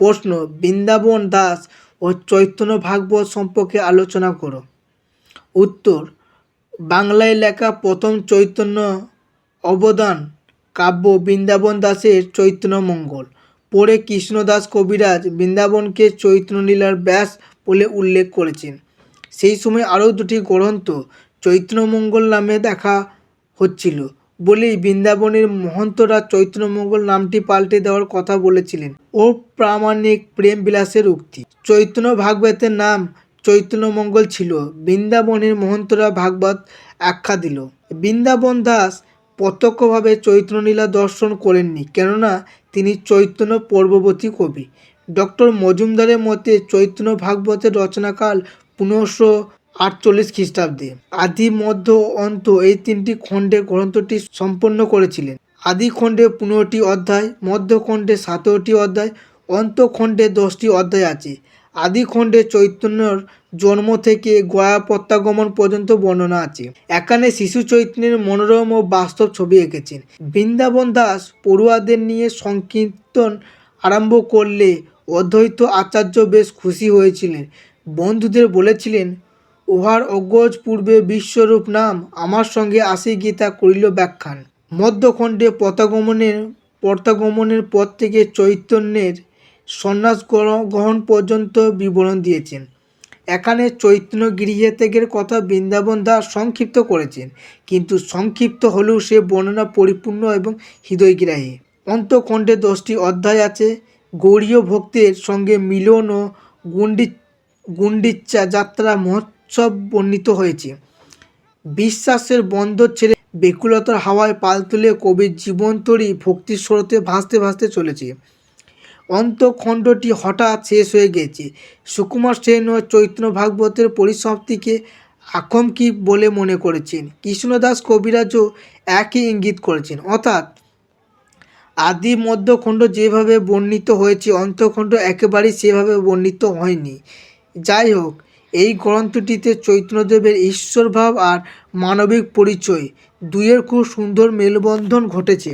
প্রশ্ন, বৃন্দাবন দাস ও চৈতন্য ভাগবত সম্পর্কে আলোচনা করো। উত্তর, বাংলায় লেখা প্রথম চৈতন্য অবদান কাব্য বৃন্দাবন দাসের চৈতন্য মঙ্গল। পরে কৃষ্ণদাস কবিরাজ বৃন্দাবনকে চৈতন্যলীলার ব্যাস বলে উল্লেখ করেছেন। সেই সময় আরও দুটি গ্রন্থ চৈতন্যমঙ্গল নামে দেখা হচ্ছিল। বলেই বৃন্দাবনের মহন্তরা চৈতন্যমঙ্গল নামটি পাল্টে দেওয়ার কথা বলেছিলেন। ও প্রামাণিক প্রেম বিলাসের উক্তি। চৈতন্য ভাগবতের নাম চৈতন্যমঙ্গল ছিল। বৃন্দাবনের মহন্তরা ভাগবত আখ্যা দিল। বৃন্দাবন দাস প্রত্যক্ষভাবে চৈতন্যলীলা দর্শন করেননি, কেননা তিনি চৈতন্য পূর্ববর্তী কবি। ডক্টর মজুমদারের মতে চৈতন্য ভাগবতের রচনাকাল পনেরোশো আটচল্লিশ খ্রিস্টাব্দে। আদি মধ্য অন্ত এই তিনটি খণ্ডে গ্রন্থটি সম্পন্ন করেছিলেন। আদি খণ্ডে পনেরোটি অধ্যায় মধ্যখণ্ডে সতেরোটি অধ্যায় অন্তখণ্ডে দশটি অধ্যায় আছে। আদি খণ্ডে চৈতন্যর জন্ম থেকে গয়া প্রত্যাগমন পর্যন্ত বর্ণনা আছে। এখানে শিশু চৈতন্যের মনোরম ও বাস্তব ছবি এঁকেছেন। বৃন্দাবন দাস পড়ুয়াদের নিয়ে সংকীর্তন আরম্ভ করলে অদ্বৈত আচার্য বেশ খুশি হয়েছিলেন। বন্ধুদের বলেছিলেন উহার অগ্রজ পূর্বে বিশ্বরূপ নাম আমার সঙ্গে আসি গীতা করিল ব্যাখ্যান। মধ্যখণ্ডে পতাগমনের, পর্তাগমনের পর থেকে চৈতন্যের সন্ন্যাস গ্রহণ পর্যন্ত বিবরণ দিয়েছেন। এখানে চৈতন্য গৃহে ত্যাগের কথা বৃন্দাবন দাস সংক্ষিপ্ত করেছেন, কিন্তু সংক্ষিপ্ত হলেও সে বর্ণনা পরিপূর্ণ এবং হৃদয়গ্রাহী। অন্তখণ্ডে দশটি অধ্যায় আছে। গৌরীয় ভক্তের সঙ্গে মিলন ও গুন্ডি গুন্ডিচ্চা যাত্রা মহোৎসব বর্ণিত হয়েছে। বিশ্বাসের বন্দর ছেড়ে বেকুলতার হাওয়ায় পাল তুলে কবির জীবনতরী ভক্তির স্রোতে ভাসতে ভাসতে চলেছে। অন্তখণ্ডটি হঠাৎ শেষ হয়ে গেছে। সুকুমার সেন ও চৈতন্য ভাগবতের পরিসমাপ্তিকে আকমকি বলে মনে করেছেন? কৃষ্ণদাস কবিরাজও একই ইঙ্গিত করেছেন। অর্থাৎ আদি মধ্যখণ্ড যেভাবে বর্ণিত হয়েছে, অন্তখণ্ড একেবারেই সেভাবে বর্ণিত হয়নি। যাই হোক এই গ্রন্থটিতে চৈতন্যদেবের ঈশ্বরভাব আর মানবিক পরিচয় দুইয়ের খুব সুন্দর মেলবন্ধন ঘটেছে।